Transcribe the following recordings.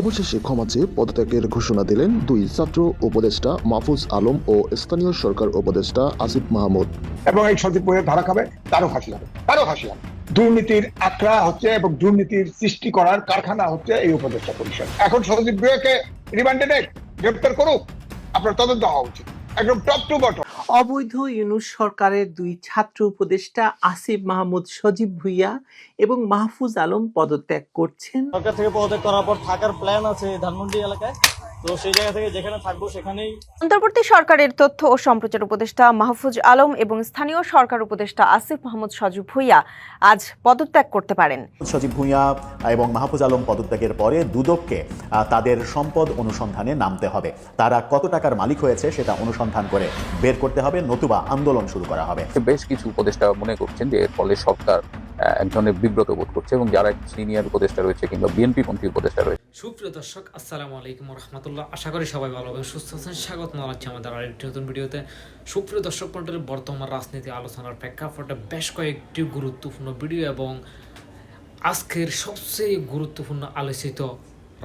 অবশেষে ক্ষমা চেয়ে পদত্যাগের ঘোষণা দিলেন দুই ছাত্র উপদেষ্টা মাহফুজ আলম ও স্থানীয় সরকার উপদেষ্টা আসিফ মাহমুদ। এবং এই সজীব বইয়ের ধারা খাবে, তারও ফাঁসি হবে, তারও ফাঁসি হবে। দুর্নীতির আখড়া হচ্ছে এবং দুর্নীতির সৃষ্টি করার কারখানা হচ্ছে এই উপদেষ্টা পরিষদ। এখন সজীব বইয়াকে রিমান্ডে নেক গ্রেপ্তার করুক, আপনার তদন্ত হওয়া উচিত। একদম টপ টু বটম অবৈধ ইউনুস সরকারের দুই ছাত্র উপদেষ্টা আসিফ মাহমুদ সজীব ভুইয়া এবং মাহফুজ আলম পদত্যাগ করছেন। সরকার থেকে পদত্যাগ করার পর থাকার প্ল্যান আছে ধানমন্ডি এলাকায়। তো সেই জায়গা থেকে যেখানে থাকব সেখানেই অন্তর্বর্তী সরকারের তথ্য ও সম্প্রচার উপদেষ্টা মাহফুজ আলম এবং স্থানীয় সরকার উপদেষ্টা আসিফ মাহমুদ সজীব ভুইয়া আজ পদত্যাগ করতে পারেন। সজীব ভূঁইয়া এবং মাহফুজ আলম পদত্যাগের পরে দুদককে তাদের সম্পদ অনুসন্ধানে নামতে হবে। তারা কত টাকার মালিক হয়েছে সেটা অনুসন্ধান করে বের করতে হবে নতুবা আন্দোলন শুরু করা হবে। বেশ কিছু উপদেষ্টা মনে করছেন যে এর ফলে সরকার আহ, এক ধরনের বিব্রত বোধ করছে এবং যারা সিনিয়র উপদেষ্টা রয়েছে কিংবা বিএনপি পন্থী উপদেষ্টা রয়েছে। সুপ্রিয় দর্শক আসসালামু আলাইকুম রহমতুল্লাহ। আশা করি সবাই ভালো এবং সুস্থ আছেন। স্বাগত জানাচ্ছি আমাদের আরেকটি নতুন ভিডিওতে। সুপ্রিয় দর্শক মন্ডলের বর্তমান রাজনীতি আলোচনার প্রেক্ষাপটে বেশ কয়েকটি গুরুত্বপূর্ণ ভিডিও এবং আজকের সবচেয়ে গুরুত্বপূর্ণ আলোচিত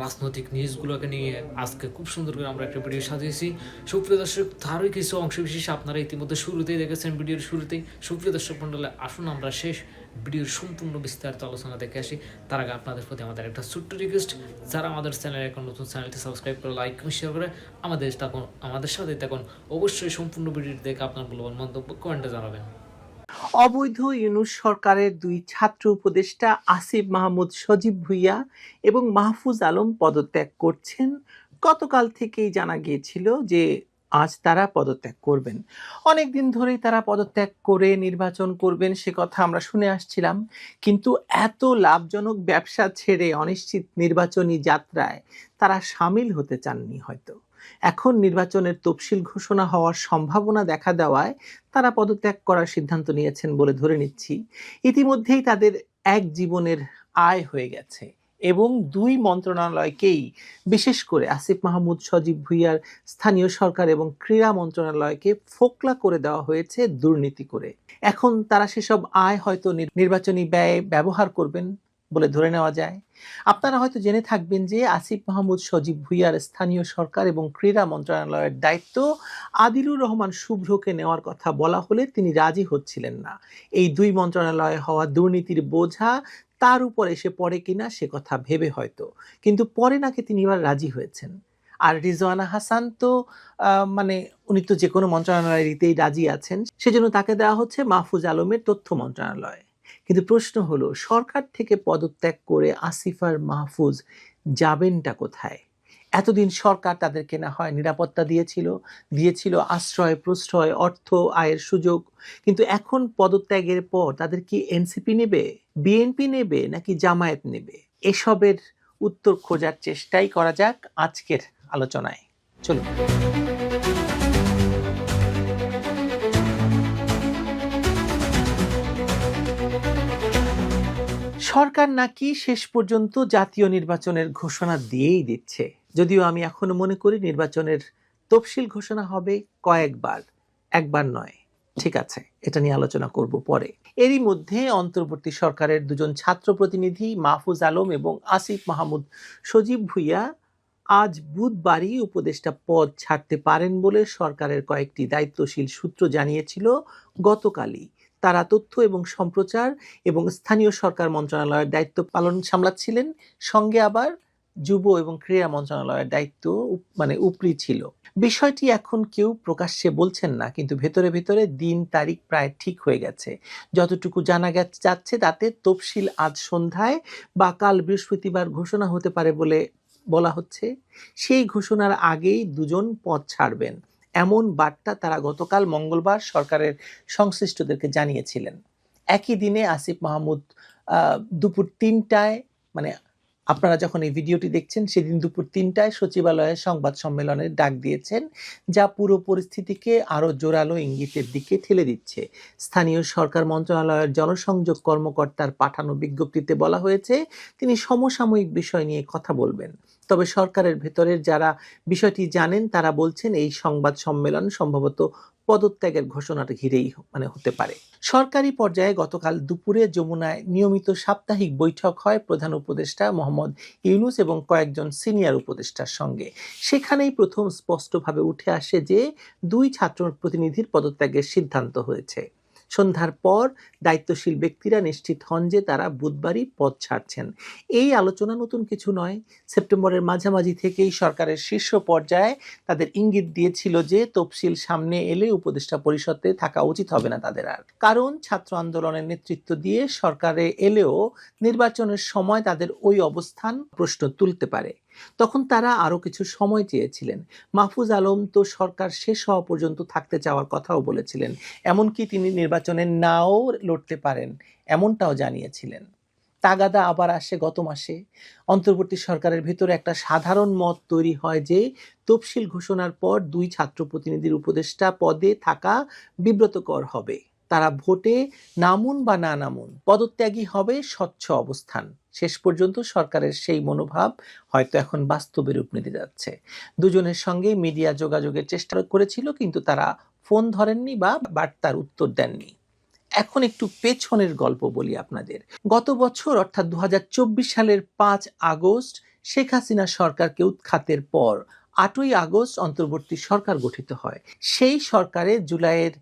রাজনৈতিক নিউজগুলোকে নিয়ে আজকে খুব সুন্দর করে আমরা একটা ভিডিও সাজিয়েছি। সুপ্রিয় দর্শক, তারই কিছু অংশ বিশেষ আপনারা ইতিমধ্যে শুরুতেই দেখেছেন ভিডিওর শুরুতেই। সুপ্রিয় দর্শক মন্ডলে আসুন আমরা শেষ ভিডিওর সম্পূর্ণ বিস্তারিত আলোচনা দেখে আসি। তার আগে আপনাদের প্রতি আমাদের একটা ছোট্ট রিকোয়েস্ট যারা আমাদের চ্যানেলে এখন নতুন চ্যানেলটি সাবস্ক্রাইব করে লাইক এবং শেয়ার করে আমাদের তখন আমাদের সাথে তখন অবশ্যই সম্পূর্ণ ভিডিওটি দেখে আপনার মূল্যবান মন্তব্য কমেন্টে জানাবেন। অবৈধ ইউনুস সরকারের দুই ছাত্র উপদেষ্টা আসিফ মাহমুদ সজীব ভুইয়া এবং মাহফুজ আলম পদত্যাগ করছেন। গতকাল থেকেই জানা গিয়েছিল যে আজ তারা পদত্যাগ করবেন। অনেক দিন ধরেই তারা পদত্যাগ করে নির্বাচন করবেন সে কথা আমরা শুনে আসছিলাম। কিন্তু এত লাভজনক ব্যবসা ছেড়ে অনিশ্চিত নির্বাচনী যাত্রায় তারা সামিল হতে চাননি হয়তো। এখন নির্বাচনের তফসিল ঘোষণা হওয়ার সম্ভাবনা দেখা দেওয়ায় তারা পদত্যাগ করার সিদ্ধান্ত নিয়েছেন বলে ধরে নিচ্ছি। ইতিমধ্যেই তাদের এক জীবনের আয় হয়ে গেছে। এবং দুই মন্ত্রণালয়কেই, বিশেষ করে আসিফ মাহমুদ, সজীব ভুইয়ার স্থানীয় সরকার এবং ক্রীড়া মন্ত্রণালয়কে ফোকলা করে দেওয়া হয়েছে দুর্নীতি করে। এখন তারা সেসব আয় হয়তো নির্বাচনী ব্যয়ে ব্যবহার করবেন বলে ধরে নেওয়া যায়। আপনারা হয়তো জেনে থাকবেন যে আসিফ মাহমুদ, সজীব ভুইয়ার স্থানীয় সরকার এবং ক্রীড়া মন্ত্রণালয়ের দায়িত্ব আদিলুর রহমান শুভ্রকে নেওয়ার কথা বলা হলে তিনি রাজি হচ্ছিলেন না। এই দুই মন্ত্রণালয়ে হওয়া দুর্নীতির বোঝা তার উপর এসে পড়ে কিনা সে কথা ভেবে হয়তো। কিন্তু পরে নাকি তিনি এবার রাজি হয়েছেন। আর রিজওয়ানা হাসান তো মানে উনি তো যে কোনো মন্ত্রণালয়ে দিতেই রাজি আছেন, সেজন্য তাকে দেওয়া হচ্ছে মাহফুজ আলমের তথ্য মন্ত্রণালয়। কিন্তু প্রশ্ন হলো, সরকার থেকে পদত্যাগ করে আসিফার মাহফুজ যাবেনটা কোথায়? এতদিন সরকার তাদেরকে না হয় নিরাপত্তা দিয়েছিল দিয়েছিল আশ্রয়, প্রশ্রয়, অর্থ, আয়ের সুযোগ। কিন্তু এখন পদত্যাগের পর তাদের কি এনসিপি নেবে? বিএনপি নেবে নাকি জামায়াত নেবে? এসবের উত্তর খোঁজার চেষ্টাই করা যাক আজকের আলোচনায়। চলুন। সরকার নাকি শেষ পর্যন্ত জাতীয় নির্বাচনের ঘোষণা দিয়েই দিচ্ছে। যদিও আমি এখনও মনে করি নির্বাচনের তফসিল ঘোষণা হবে কয়েকবার, একবার নয়। ঠিক আছে, এটা নিয়ে আলোচনা করব পরে। এরই মধ্যে অন্তর্বর্তী সরকারের দুজন ছাত্র প্রতিনিধি মাহফুজ আলম এবং আসিফ মাহমুদ সজীব ভুইয়া আজ বুধবারই উপদেষ্টা পদ ছাড়তে পারেন বলে সরকারের কয়েকটি দায়িত্বশীল সূত্র জানিয়েছিল গতকালই। তারা তথ্য এবং সম্প্রচার এবং স্থানীয় সরকার মন্ত্রণালয়ের দায়িত্ব পালন সামলাচ্ছিলেন। সঙ্গে আবার যুব এবং ক্রীড়া মন্ত্রণালয়ের দায়িত্ব মানে উপরি ছিল। বিষয়টি এখন কেউ প্রকাশ্যে বলছেন না, কিন্তু ভেতরে ভেতরে দিন তারিখ প্রায় ঠিক হয়ে গেছে। যতটুকু জানা যাচ্ছে তাতে তফসিল আজ সন্ধ্যায় বা কাল বৃহস্পতিবার ঘোষণা হতে পারে বলে বলা হচ্ছে। সেই ঘোষণার আগেই দুজন পদ ছাড়বেন। এমন বার্তা তারা গতকাল মঙ্গলবার সরকারের সংশ্লিষ্টদেরকে জানিয়েছিলেন। একই দিনে আসিফ মাহমুদ দুপুর তিনটায় মানে আপনারা যখন এই ভিডিওটি দেখছেন, সেদিন দুপুর তিনটায় সচিবালয়ে সংবাদ সম্মেলনের ডাক দিয়েছেন, যা পুরো পরিস্থিতিকে আরও জোরালো ইঙ্গিতের দিকে ঠেলে দিচ্ছে। স্থানীয় সরকার মন্ত্রণালয়ের জনসংযোগ কর্মকর্তার পাঠানো বিজ্ঞপ্তিতে বলা হয়েছে, তিনি সমসাময়িক বিষয় নিয়ে কথা বলবেন। তবে সরকারের ভেতরের যারা বিষয়টি জানেন, তারা বলছেন, এই সংবাদ সম্মেলন সম্ভবত পদত্যাগের ঘোষণাটা ঘিরেই মানে হতে পারে। সরকারি পর্যায়ে গতকাল দুপুরে যমুনায় নিয়মিত সাপ্তাহিক বৈঠক হয় প্রধান উপদেষ্টা মোহাম্মদ ইউনুস এবং কয়েকজন সিনিয়র উপদেষ্টার সঙ্গে। সেখানেই প্রথম স্পষ্টভাবে উঠে আসে যে দুই ছাত্র প্রতিনিধির পদত্যাগের সিদ্ধান্ত হয়েছে। সন্ধ্যার পর দায়িত্বশীল ব্যক্তিরা নিশ্চিত হন যে তারা বুধবারই পদ ছাড়ছেন। এই আলোচনা নতুন কিছু নয়। সেপ্টেম্বরের মাঝামাঝি থেকেই সরকারের শীর্ষ পর্যায়ে তাদের ইঙ্গিত দিয়েছিল যে তফসিল সামনে এলে উপদেষ্টা পরিষদে থাকা উচিত হবে না তাদের আর। কারণ ছাত্র আন্দোলনের নেতৃত্ব দিয়ে সরকারে এলেও নির্বাচনের সময় তাদের ওই অবস্থান প্রশ্ন তুলতে পারে। তখন তারা আরও কিছু সময় চেয়েছিলেন। মাহফুজ আলম তো সরকার শেষ হওয়া পর্যন্ত থাকতে চাওয়ার কথাও বলেছিলেন, এমনকি তিনি নির্বাচনে নাও লড়তে পারেন, এমনটাও জানিয়েছিলেন। তাগাদা আবার আসে গত মাসে। অন্তর্বর্তী সরকারের ভেতরে একটা সাধারণ মত তৈরি হয় যে, তফসিল ঘোষণার পর দুই ছাত্র প্রতিনিধির উপদেষ্টা পদে থাকা বিব্রতকর হবে। তারা ভোটে নামুন বা না নামুন, পদত্যাগী হবে স্বচ্ছ অবস্থান। শেষ পর্যন্ত সরকারের সেই মনোভাব হয়তো এখন বাস্তবে রূপ নিতে যাচ্ছে। দুজনের সঙ্গে মিডিয়া যোগাযোগের চেষ্টা করেছিল, কিন্তু তারা ফোন ধরেননি বা বার্তার উত্তর দেননি। এখন একটু পেছনের গল্প বলি আপনাদের। গত বছর, অর্থাৎ দু হাজার চব্বিশ সালের পাঁচ আগস্ট, শেখ হাসিনা সরকারকে উৎখাতের পর আটই আগস্ট অন্তর্বর্তী সরকার গঠিত হয়। সেই সরকারে জুলাইয়ের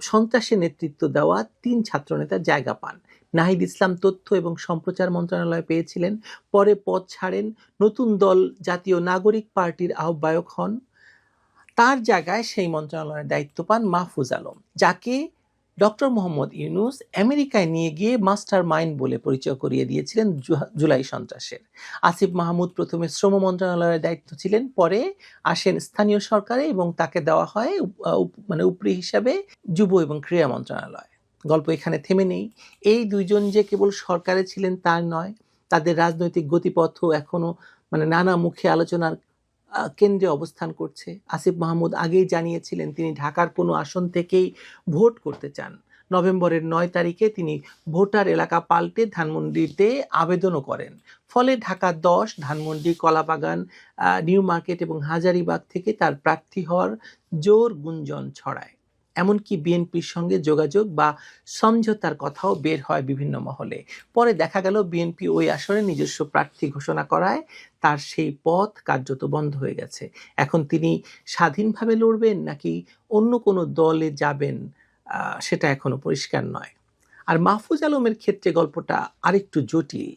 সন্ত্রাসে নেতৃত্ব দেওয়া তিন ছাত্রনেতা জায়গা পান। নাহিদ ইসলাম তথ্য এবং সম্প্রচার মন্ত্রণালয় পেয়েছিলেন। পরে পদ ছাড়েন নতুন দল জাতীয় নাগরিক পার্টির আহ্বায়ক হন। তার জায়গায় সেই মন্ত্রণালয়ের দায়িত্ব পান মাহফুজ আলম, যাকে ডক্টর মোহাম্মদ ইউনুস আমেরিকায় নিয়ে গিয়ে মাস্টার মাইন্ড বলে পরিচয় করিয়ে দিয়েছিলেন জুলাই সন্ত্রাসের। আসিফ মাহমুদ প্রথমে শ্রম মন্ত্রণালয়ের দায়িত্ব ছিলেন, পরে আসেন স্থানীয় সরকারে এবং তাকে দেওয়া হয় মানে উপরি হিসাবে যুব এবং ক্রীড়া মন্ত্রণালয়। গল্প এখানে থেমে নেই। এই দুইজন যে কেবল সরকারে ছিলেন তার নয়, তাদের রাজনৈতিক গতিপথও এখনও মানে নানা মুখে আলোচনার কেন্দ্রে অবস্থান করছে। আসিফ মাহমুদ আগেই জানিয়েছিলেন তিনি ঢাকার কোনো আসন থেকেই ভোট করতে চান। নভেম্বরের নয় তারিখে তিনি ভোটার এলাকা পাল্টে ধানমন্ডিতে আবেদনও করেন। ফলে ঢাকা দশ, ধানমন্ডি, কলাবাগান নিউ মার্কেট এবং হাজারিবাগ থেকে তার প্রার্থী হওয়ার জোর গুঞ্জন ছড়ায়। এমনকি বিএনপির সঙ্গে যোগাযোগ বা সমঝোতার কথাও বের হয় বিভিন্ন মহলে। পরে দেখা গেল বিএনপি ওই আসনে নিজস্ব প্রার্থী ঘোষণা করায় তার সেই পথ কার্যত বন্ধ হয়ে গেছে। এখন তিনি স্বাধীনভাবে লড়বেন নাকি অন্য কোনো দলে যাবেন সেটা এখনও পরিষ্কার নয়। আর মাহফুজ আলমের ক্ষেত্রে গল্পটা আরেকটু জটিল।